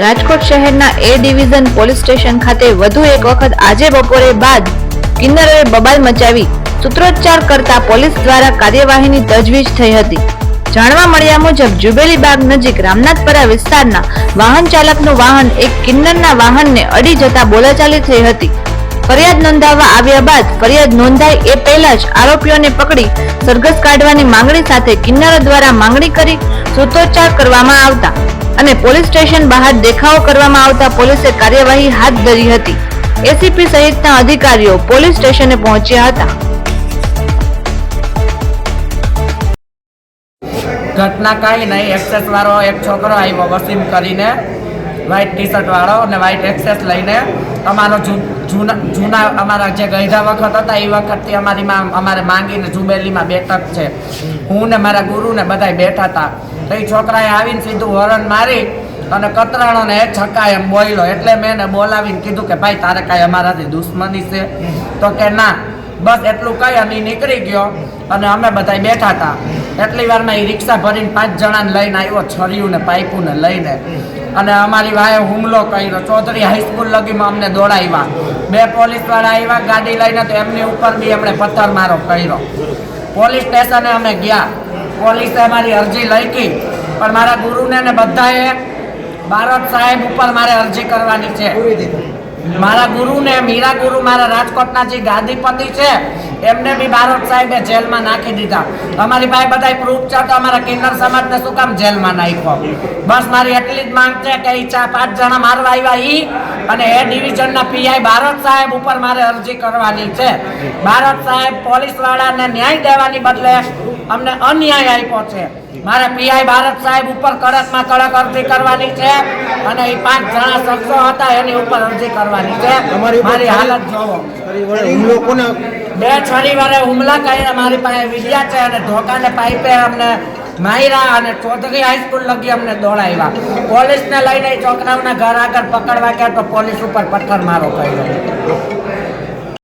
રાજકોટ શહેરના એ division police station ખાતે વધુ એક વખત આજે બપોરે બાદ કિન્નરોએ બબાલ મચાવી સૂત્રોચ્ચાર કરતા પોલીસ દ્વારા કાર્યવાહીની તજવીજ થઈ હતી. જાણવા મળ્યા મુજબ, જુબેલી બાગ નજીક રામનાથપરા વિસ્તારના વાહન ચાલકનું વાહન એક કિન્નરના વાહનને અડી જતા બોલાચાલી થઈ હતી. ફરિયાદ નોંધાવવા આવ્યા બાદ ફરિયાદ નોંધાય એ પહેલા જ આરોપીઓને પકડી સરઘસ કાઢવાની માંગણી સાથે કિન્નરો દ્વારા માંગણી કરી સૂત્રોચ્ચાર કરવામાં આવતા અને પોલીસ સ્ટેશન બહાર દેખાવો કરવામાં આવતા પોલીસે કાર્યવાહી હાથ ધરી હતી. એસીપી સહિતના અધિકારીઓ પોલીસ સ્ટેશને પહોંચ્યા હતા. ઘટના કાંઈ નહીં. એક્સેસ વાળો એક છોકરો આવ્યો વસીમ કરીને. વ્હાઈટ ટી શર્ટ વાળો અને વ્હાઈટ એક્સેસ લઈને. અમારો જૂના જૂના અમારા જે ગઈઢા વખત હતા એ વખતથી અમારી અમારે માંગીને જુબેલીમાં બેઠક છે. હું ને મારા ગુરુ ને બધાય બેઠા હતા. તો એ છોકરાએ આવીને સીધું વરણ મારી અને કતરાણો ને એ છક્કા એમ બોલ્યો. એટલે મેં એને બોલાવીને કીધું કે, ભાઈ, તારે કાંઈ અમારાથી દુશ્મની છે? તો કે, ના. બસ એટલું કહી અને નીકળી ગયો અને અમે બધા બેઠા હતા એટલી વારમાં એ રિક્ષા ભરીને પાંચ જણાને લઈને આવ્યો છર્યું ને પાઇપું ને લઈને. અને અમારી વાએ હુમલો કર્યો. ચૌધરી હાઈસ્કૂલ લગીમાં અમને દોડાવ્યા. બે પોલીસવાળા આવ્યા ગાડી લઈને તો એમની ઉપર બી એમણે પથ્થર મારો કર્યો. પોલીસ સ્ટેશને અમે ગયા. પોલીસે મારી અરજી લખી. પણ મારા ગુરુને ને બધાએ ભારત સાહેબ ઉપર મારે અરજી કરવાની છે. મારા ગુરુને મીરા ગુરુ મારા રાજકોટના જે ગાદીપતિ છે એમને બી ભારત સાહેબે જેલમાં નાખી દીધા. અમારી પાસે બધા પ્રૂફ છે તો અમારા કિન્નર સમાજને શું કામ જેલમાં નાખ્યો? બસ મારી એટલી જ માંગ છે કે એ ચાર પાંચ જણા મારવા આવ્યા ઈ અને એ ડિવિઝનના પીઆઈ બારોટ સાહેબ ઉપર મારે અરજી કરવાની છે. બારોટ સાહેબ પોલીસ વાળાને ન્યાય દેવાની બદલે અમને અન્યાય આપ્યો છે. મારે પીઆઈ ભારત સાહેબ ઉપર કડકમાં કડક અરજી કરવાની છે અને એ પાંચ જણા શખ્સો હતા એની ઉપર અરજી કરવાની છે. મારી હાલત જોવો. બે શનિવારે હુમલા કર્યા મારી પાસે વિડિયા છે અને ધોકાને પાઇપે અમને માયરા અને ચૌધરી હાઈસ્કૂલ લગી અમને દોડાવ્યા. પોલીસને લઈને ચોકરાઓના ઘર આગળ પકડવા ગયા તો પોલીસ ઉપર પથ્થર મારો કર્યો.